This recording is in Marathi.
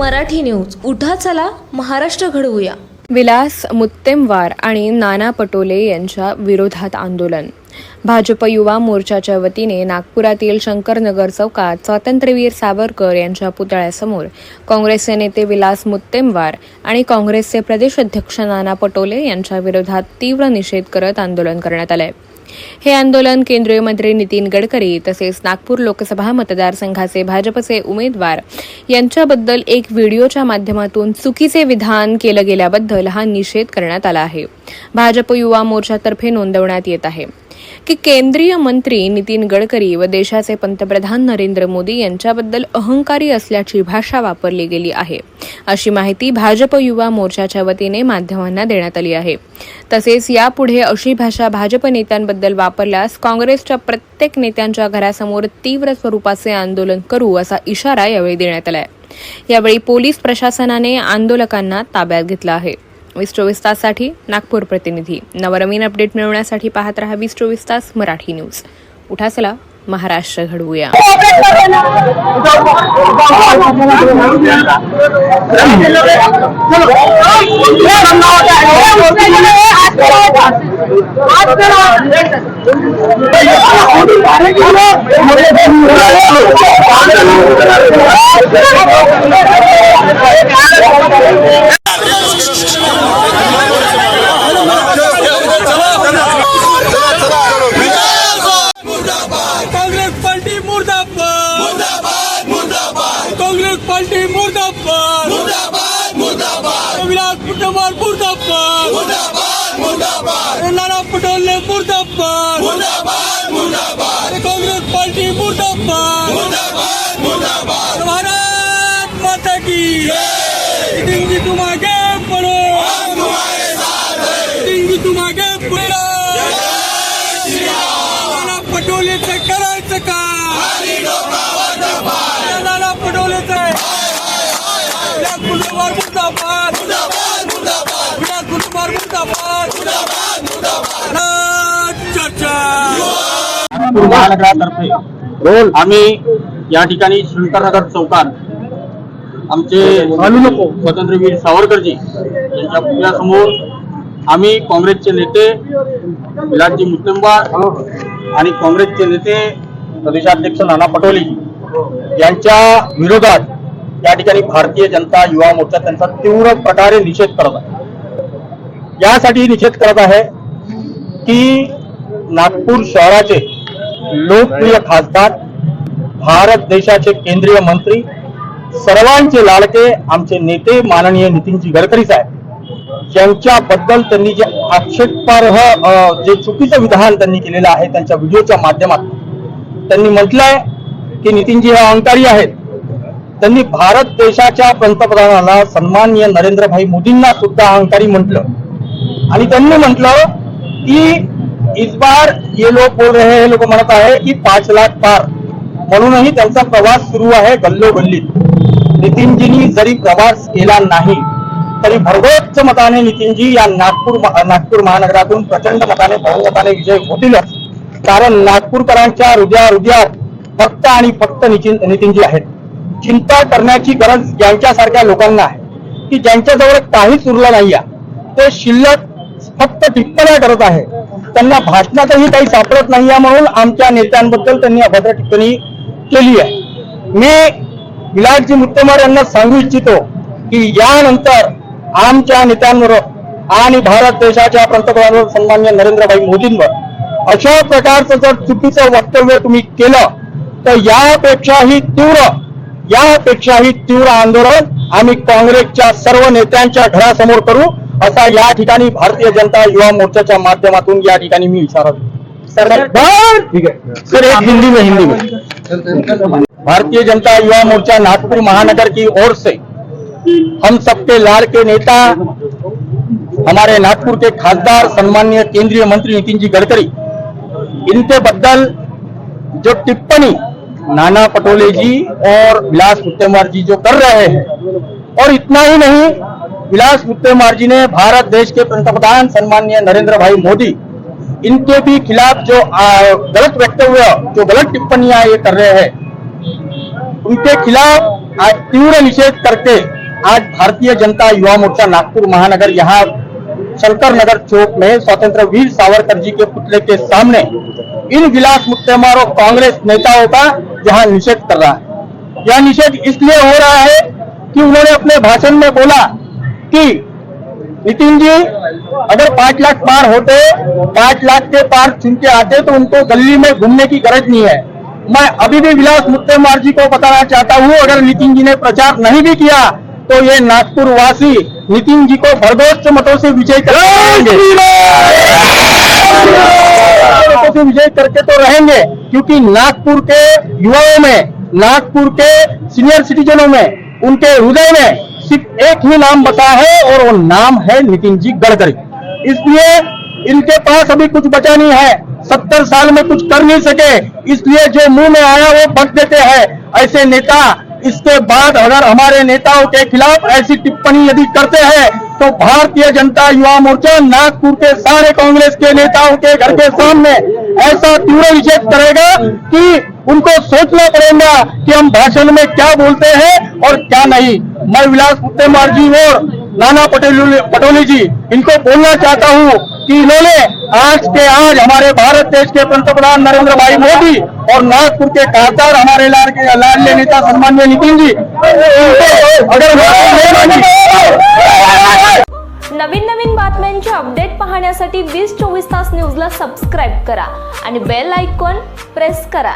मराठी न्यूज. उठा चला महाराष्ट्र घडवूया. विलास मुत्तेमवार आणि नाना पटोले यांच्या विरोधात आंदोलन. भाजप युवा मोर्चाच्या वतीने नागपुरातील शंकरनगर चौकात स्वातंत्र्यवीर सावरकर यांच्या पुतळ्यासमोर काँग्रेसचे नेते विलास मुत्तेमवार आणि काँग्रेसचे प्रदेश अध्यक्ष नाना पटोले यांच्या विरोधात तीव्र निषेध करत आंदोलन करण्यात आलं आहे हे आंदोलन केंद्रीय मंत्री नितीन गडकरी तसेच नागपूर लोकसभा मतदारसंघाचे भाजपचे उमेदवार यांच्याबद्दल एक व्हिडिओच्या माध्यमातून चुकीचे विधान केलं गेल्याबद्दल हा निषेध करण्यात आला आहे. भाजप युवा मोर्चातर्फे नोंदवण्यात येत आहे. की केंद्रीय मंत्री नितीन गडकरी व देशाचे पंतप्रधान नरेंद्र मोदी यांच्याबद्दल अहंकारी असल्याची भाषा वापरली गेली आहे. अशी माहिती भाजप युवा मोर्चाच्या वतीने माध्यमांना देण्यात आली आहे. तसेच यापुढे अशी भाषा भाजप नेत्यांबद्दल वापरल्यास काँग्रेसच्या प्रत्येक नेत्यांच्या घरासमोर तीव्र स्वरूपाचे आंदोलन करू असा इशारा यावेळी देण्यात आलाय. यावेळी पोलीस प्रशासनाने आंदोलकांना ताब्यात घेतलं आहे. वीस चोवीस ताससाठी नागपूर प्रतिनिधी. नवनवीन अपडेट मिळवण्यासाठी पाहत राहा वीस चोवीस तास मराठी न्यूज उठा चला महाराष्ट्र घडवूया काँग्रेस पार्टी मुर्दाबाद मुर्दाबाद मुर्दाबाद काँग्रेस पार्टी मुर्दाबाद मुर्दाबाद मुर्दाबाद विलास मुर्दाबाद मुर्दाबाद. मुर्दाबाद मुर्दाबाद. नाना पटोले मुर्दाबाद. मुर्दाबाद मुर्दाबाद. काँग्रेस पार्टी मुर्दाबाद. मुर्दाबाद मुर्दाबाद. भारत माता की सिंह जी तुम आगे बढ़ो. सिंह जी तुम आगे बढ़ो. नाना पटोलेचं करायचं का नाना पटोलेचं विलास मुर्दाबाद नागपूर महानगरातर्फे आम्ही या ठिकाणी शंकरनगर चौकात आमचे स्वातंत्र्यवीर सावरकरजी यांच्या पुतळ्यासमोर आम्ही काँग्रेसचे नेते विलासजी मुत्तंबार आणि काँग्रेसचे नेते प्रदेशाध्यक्ष नाना पटोले यांच्या विरोधात या ठिकाणी भारतीय जनता युवा मोर्चा त्यांचा तीव्र प्रकारे निषेध करत आहे. यासाठी निषेध करत आहे की नागपूर शहराचे लोकप्रिय खासदार भारत देशाचे केंद्रीय मंत्री सर्वांचे लाडके आमचे नेते माननीय नितीनजी गडकरी साहेब. यांच्याबद्दल त्यांनी जे आक्षेपार्ह जे चुकीचं विधान त्यांनी केलेलं आहे त्यांच्या व्हिडिओच्या माध्यमातून त्यांनी म्हटलंय की नितीनजी हे अहंकारी आहेत. त्यांनी भारत देशाच्या पंतप्रधानाला सन्माननीय नरेंद्रभाई मोदींना सुद्धा अहंकारी म्हटलं. आणि त्यांनी म्हटलं की इस बार ये लोग बोल रहे हैं हे लोक म्हणत आहे की पाच लाख पार। म्हणूनही त्यांचा प्रवास सुरू आहे गल्लोगल्लीत. नितीनजींनी जरी प्रवास केला नाही तरी भरघोस मताने नितीनजी या नागपूर नागपूर महानगरातून प्रचंड मताने बहुमताने विजय होतीलच. कारण नागपूरकरांच्या हृदया हृदयात फक्त आणि फक्त नितीन नितीनजी आहेत. चिंता करण्याची गरज यांच्यासारख्या लोकांना आहे. की ज्यांच्याजवळ काहीच उरलं नाही ते शिल्लक फक्त टिप्पण्या करत आहे. त्यांना भाषणातही काही सापडत नाही आहे म्हणून आमच्या नेत्यांबद्दल त्यांनी अभद्र टिप्पणी केली आहे. मी विलाटजी मुत्तेमार यांना सांगू इच्छितो की यानंतर आमच्या नेत्यांवर आणि भारत देशाच्या पंतप्रधान सन्मान्य नरेंद्रभाई मोदींवर अशा प्रकारचं जर चुकीचं वक्तव्य तुम्ही केलं तर यापेक्षाही तीव्र यापेक्षाही तीव्र आंदोलन आम्ही काँग्रेसच्या सर्व नेत्यांच्या घरासमोर करू. असा या ठिकाणी भारतीय जनता युवा मोर्चाच्या माध्यमातून या ठिकाणी मी इशारा ठीक है सर एक हिंदी में हिंदी में. भारतीय जनता युवा मोर्चा नागपुर महानगर की ओर से हम सबके लाड़ के नेता हमारे नागपुर के खासदार सम्मान्य केंद्रीय मंत्री नितिन जी गडकरी इनके बद्दल जो टिप्पणी नाना पटोले जी और विलास मुत्तेमार जी जो कर रहे हैं और इतना ही नहीं विलास मुत्तेमार जी ने भारत देश के पंतप्रधान सम्माननीय नरेंद्र भाई मोदी, इनके भी खिलाफ जो गलत वक्तव्य, जो गलत टिप्पणियाँ ये कर रहे हैं, उनके खिलाफ आज तीव्र निषेध करके आज भारतीय जनता युवा मोर्चा नागपुर महानगर, यहाँ शंकर नगर चौक में स्वतंत्र वीर सावरकर जी के पुतले के सामने इन विलास मुक्तेमार और कांग्रेस नेताओं का यहाँ निषेध कर रहा है। यह निषेध इसलिए हो रहा है कि उन्होंने अपने भाषण में बोला कि? नितिन जी अगर पाँच लाख पार होते पाँच लाख के पार चुन के आते तो उनको गली में घूमने की गरज नहीं है। मैं अभी भी विलास मुत्तेमार जी को बताना चाहता हूँ अगर नितिन जी ने प्रचार नहीं भी किया तो ये नागपुर वासी नितिन जी को भरघोष मतों से विजय करेंगे मतों से विजय करके तो रहेंगे क्योंकि नागपुर के युवाओं में नागपुर के सीनियर सिटीजनों में उनके हृदय में सिर्फ़ एक ही नाम बसा है और वो नाम है नितिन जी गडकरी। इसलिए इनके पास अभी कुछ बचा नहीं है। सत्तर साल में कुछ कर नहीं सके। इसलिए जो मुँह में आया वो बक देते हैं। ऐसे नेता, इसके बाद अगर हमारे नेताओं के खिलाफ ऐसी टिप्पणी यदि करते हैं तो भारतीय जनता युवा मोर्चा नागपुर के सारे कांग्रेस के नेताओं के घर के सामने ऐसा तीव्र निषेध करेगा कि उनको सोचना पड़ेगा कि हम भाषण में क्या बोलते हैं और क्या नहीं। मैं विलास मुत्तेमार जी और नाना पटेल पटोली जी इनको बोलना चाहता हूँ कि इन्होंने आज के आज हमारे भारत देश के पंतप्रधान नरेंद्र भाई मोदी और नागपुर के कारदार हमारे लाल लाडले नेता सम्मान्य नितिन जी अगर नवीन नवीन बातम्यांचे अपडेट पाहण्यासाठी वीस चोवीस तास न्यूजला सबस्क्राईब करा आणि बेल आयकॉन प्रेस करा.